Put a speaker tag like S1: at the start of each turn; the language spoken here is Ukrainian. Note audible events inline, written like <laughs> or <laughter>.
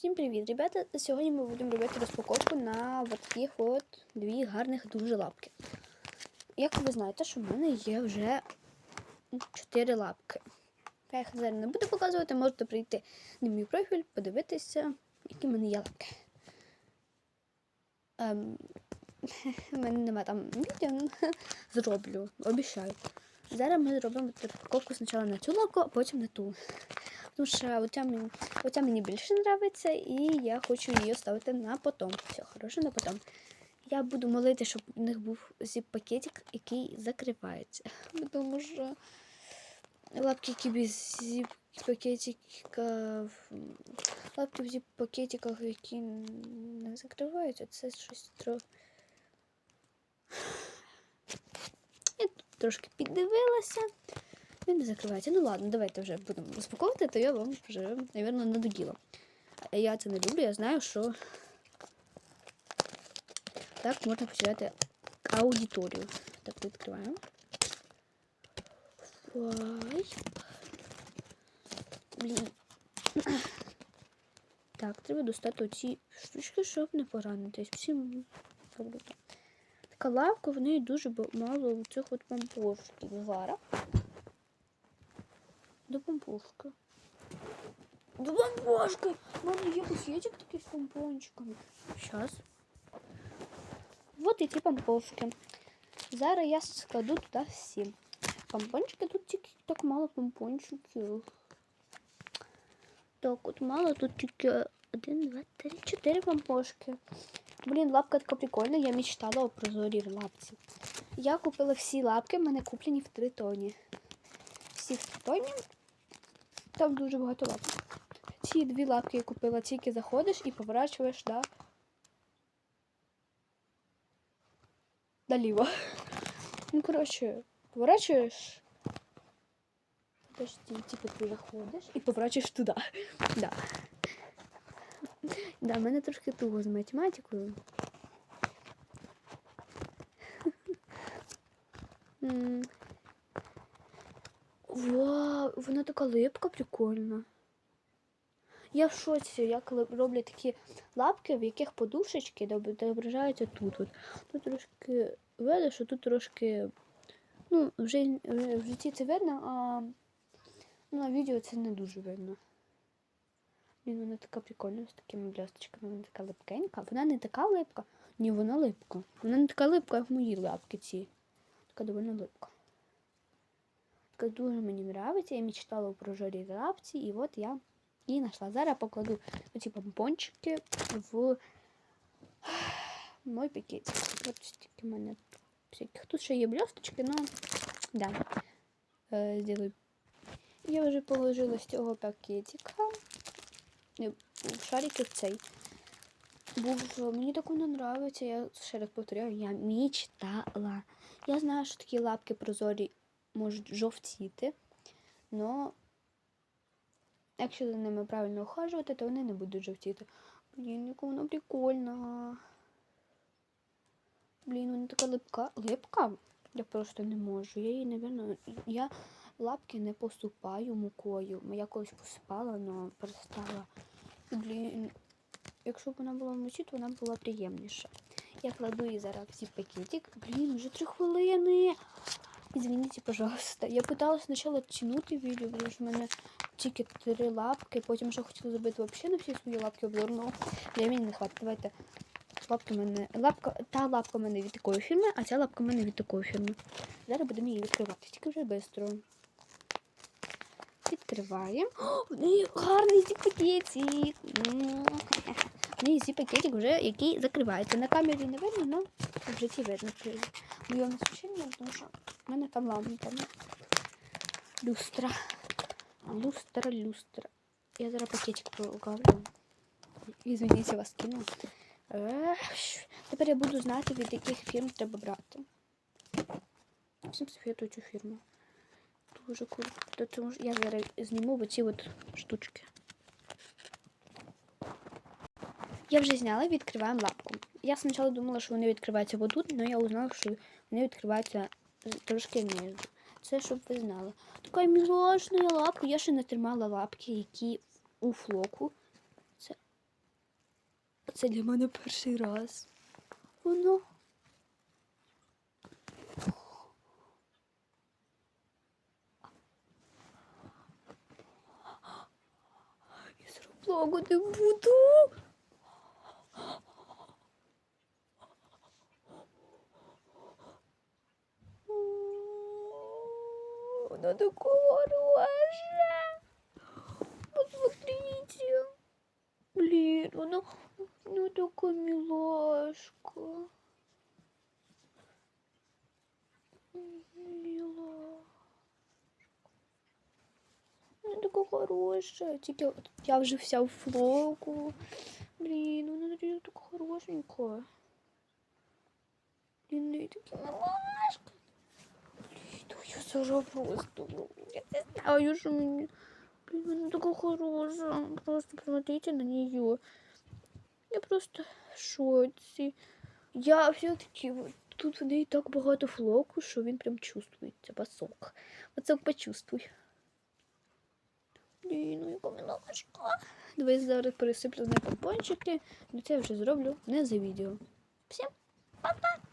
S1: Всім привіт, ребята! Сьогодні ми будемо робити розпаковку на от таких от дві гарних дуже лапки. Як ви знаєте, що в мене є вже чотири лапки. Я їх зараз не буду показувати, можете прийти на мій профіль, подивитися, які в мене є лапки. Ем, <laughs> в мене немає там відео, <laughs> зроблю, обіцяю. Зараз ми зробимо розпаковку спочатку на цю лапку, а потім на ту. Тому що оця мені, оця мені більше подобається, і я хочу її ставити на потом. Все, хороше на потом. Я буду молити, щоб у них був зіп-пакетик, який закривається. <laughs> Тому що лапки, які без зіп-пакетика, лапки в зіп-пакетиках, які не закриваються, це щось трохи. <sighs> Я тут трошки піддивилася. Він не закривається. Ну ладно, давайте вже будемо розпаковувати, то я вам вже, мабуть, надоїла. Я це не люблю, я знаю, що так можна починати аудиторію. Так, відкриваємо. Ой. Блін. Так, треба достати оці штучки, щоб не поранитись. Всім. Така лавка, в неї дуже мало цих от помпошків. Зараз. До помпушки. До помпушки! Мене є пакетик такий з помпончиками. Зараз. Вот і ті помпошки. Зараз я складу туди всі. Помпончики тут тільки так мало помпончиків. Так, от мало тут тільки один, два, три, чотири помпошки. Блін, лапка така прикольна, я мечтала о прозорій лапці. Я купила всі лапки, в мене куплені в три тоні. Всі в три тоні. Там дуже багато лапок. Ці дві лапки я купила, тільки заходиш і поворачуєш да. наліво. Ну, коротше, поворачуєш. Подожди, типу ти заходиш і поворачуєш туди. Да. Да, в мене трошки туго з математикою. М. Вона така липка прикольна. Я в шоці, як роблять такі лапки, в яких подушечки доб- відображаються тут. От. Тут трошки видно, що тут трошки. Ну, вже в житті це видно, а ну, на відео це не дуже видно. Блін, вона така прикольна з такими блісточками, вона така липкенька. Вона не така липка, ні, вона липка. Вона не така липка, як мої лапки ці. Така доволі липка. Така дуже мені подобається. Я мечтала про жорі лапці, і от я її знайшла. Зараз покладу оці помпончики в мой пакетик. От стільки мене всяких. Тут ще є блісточки, але да. Е, Сделаю. Я вже положила з цього пакетика. Е, шарики цей. Був, мені так воно подобається, я ще раз повторяю, я мечтала. Я знаю, що такі лапки прозорі можуть жовтіти, але якщо за ними правильно ухажувати, то вони не будуть жовтіти. Блін, яка вона прикольна. Блін, вона така липка. Липка? Я просто не можу. Я її, напевно, я лапки не посипаю мукою. Я колись посипала, але перестала. Блін, якщо б вона була в мочі, то вона була приємніша. Я кладу її зараз в цей пакетик. Блін, вже три хвилини. Извините, пожалуйста. Я пыталась спочатку тянути відео, тому що в мене тільки три лапки, потім ще хотіла зробити взагалі на всі свої лапки обзор, але времени не хватить. Давайте. Лапки в мене. Лапка, та лапка в мене від такої фірми, а ця лапка в мене від такої фірми. Зараз будемо її відкривати. Тільки вже швидко. Відкриваємо. В неї гарний зі пакетик. В неї зі пакетик вже який закривається. На камері не видно, але в житті видно. Моєму освіщенні, тому що в мене там лампа. Люстра. Люстра, люстра. Я зараз пакетик покажу. Извините, вас кину. Тепер я буду знати, від яких фірм треба брати. Всім советую цю фірму. Дуже круто. Тому я зараз зніму оці от штучки. Я вже зняла, відкриваємо лапку. Я спочатку думала, що вони відкриваються отут, але я узнала, що вони відкриваються трошки внизу. Це щоб ви знали. Така мілашна лапка. Я ще не тримала лапки, які у флоку. Це це для мене перший раз. Воно. Я зроблю не буду. Она такое хорошая. Посмотрите. Блин, она, она такая милашка. Мила. Вона така хороша. Тільки от я вже вся в флоку. Блін, вона реально така хорошенька. Блін, неї такі милашка. Я зараз просто. Я не знаю, що мені. Блін, вона така хороша. Просто посмотрите на нее. Я просто в шоці. Я все-таки тут в неї так багато флоку, що він прям чувствується. Пасок. Пасок почувствуй. Блін, ну яка милашка. Давай зараз пересиплю неї помпончики. Ну це я вже зроблю не за відео. Всім па-па!